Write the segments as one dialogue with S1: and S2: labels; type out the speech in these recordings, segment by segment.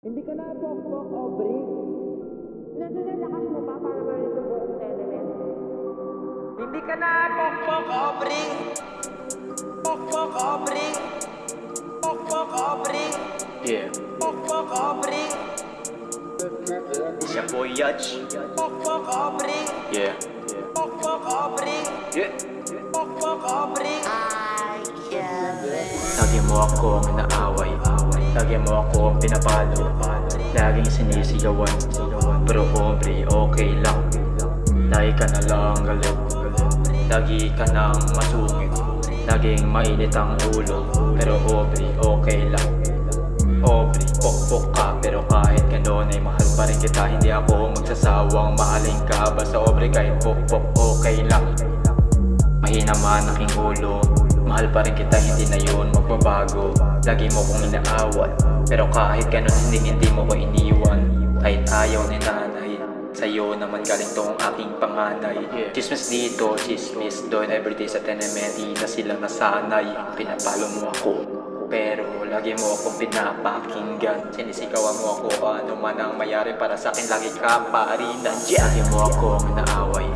S1: Hindi ka na pokpok, Aubrey.
S2: Nasaan ang lakas mo pa para marinig ang buong element?
S1: Hindi ka na pokpok, Aubrey. Pokpok, Aubrey. Pokpok, Aubrey.
S3: Yeah,
S1: Pokpok, Aubrey.
S3: it's your boy Yaj.
S1: Pokpok, Aubrey.
S3: Yeah,
S1: Pokpok, Aubrey.
S3: yeah.
S1: Pokpok, Aubrey.
S3: Lagi mo akong inaaway Lagi mo akong pinapalo. Laging sinisigawan. Pero hombre, okay lang. Lagi ka na lang galit. Lagi ka nang masungit. Laging mainit ang ulo. Pero hombre, okay lang. Aubrey, pokpok ka. Pero kahit ganon ay mahal pa rin kita. Hindi ako magsasawang mahalin ka. Basta Aubrey kahit pokpok okay lang. Mahina man aking ulo Mahal pa rin kita, hindi na yun. Magbabago. Lagi mo kong inaawat. Pero kahit ganun, hindi hindi mo ko iniwan. Kahit ayaw ni nanay Sa'yo naman galing tong aking panganay. Chismis dito, chismis doon. Everyday sa tenement, di na sila nasanay Pinapalo mo ako. Pero lagi mo akong pinapakinggan. Sinisigawan mo ako ano man ang mayari para sa akin Lagi ka pa rin nandiyan. Lagi mo akong inaaway.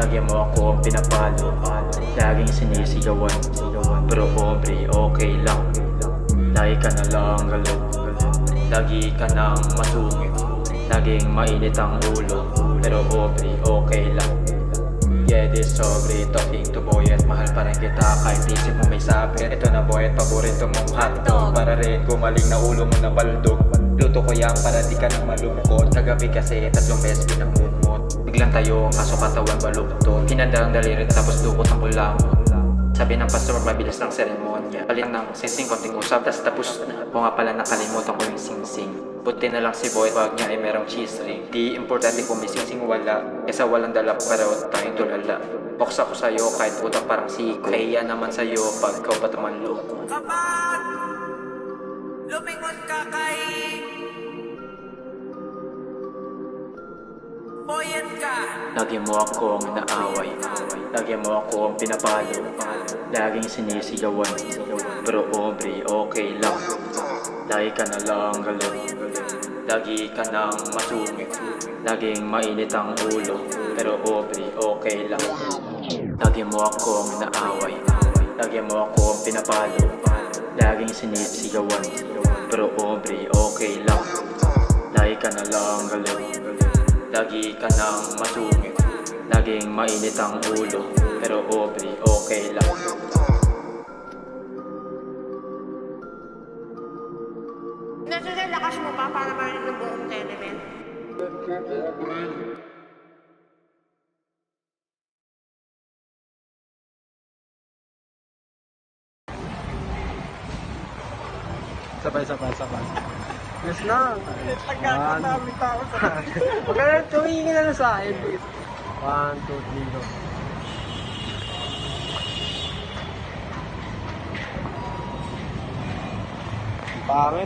S3: Lagi mo akong pinapalo. Laging sinisigawan Pero hombre okay lang. Lagi ka na lang galit Lagi ka nang masungit Laging mainit ang ulo. Pero hombre okay lang. Yeah, this sobre talking to boy at mahal pa rin kita. Kahit isip mo may sabi Ito na boy at paborito mong hotdog. Para rin gumaling na ulo mo na baldog. Luto ko yan para di ka na malungkot. Kagabi kasi tatlong beses pinamumot Biglang tayo kaso katawan baluktot. Hinanda ang daliri tapos dukot ang kulamot sabi ng pastor, mabilis ng seremonya. Palit ng singsing, konting usap, tas tapos na. O nga pala nakalimutan ko yung singsing. Buti na lang si Boy, wag niya ay merong cheese ring. Di importante kung may singsing wala. Kesa walang dala pero tayong tulala. Box ako sa'yo kahit utang parang siko. Kaya naman sa'yo pag ikaw pa tumanloko.
S1: Kapag lumingon ka kay
S3: Lagi mo akong inaaway. Lagi mo akong pinapalo. Laging sinisigawan. Pero hombre, okay lang. Lagi ka na lang galit. Lagi ka nang masungit. Laging mainit ang ulo. Pero hombre, okay lang. Lagi mo akong inaaway. Lagi mo akong pinapalo. Laging sinisigawan. Pero hombre, okay lang. Lagi ka na lang galit Lagi ka nang masungit Laging mainit ang ulo Pero hombre, okay lang
S2: ang lakas mo pa para marinig ang buong element?
S4: Sabay, sabay, sabay. Yes na. One. Huwag ka na, tumingin na sa akin. One, two, three, go. Pangit.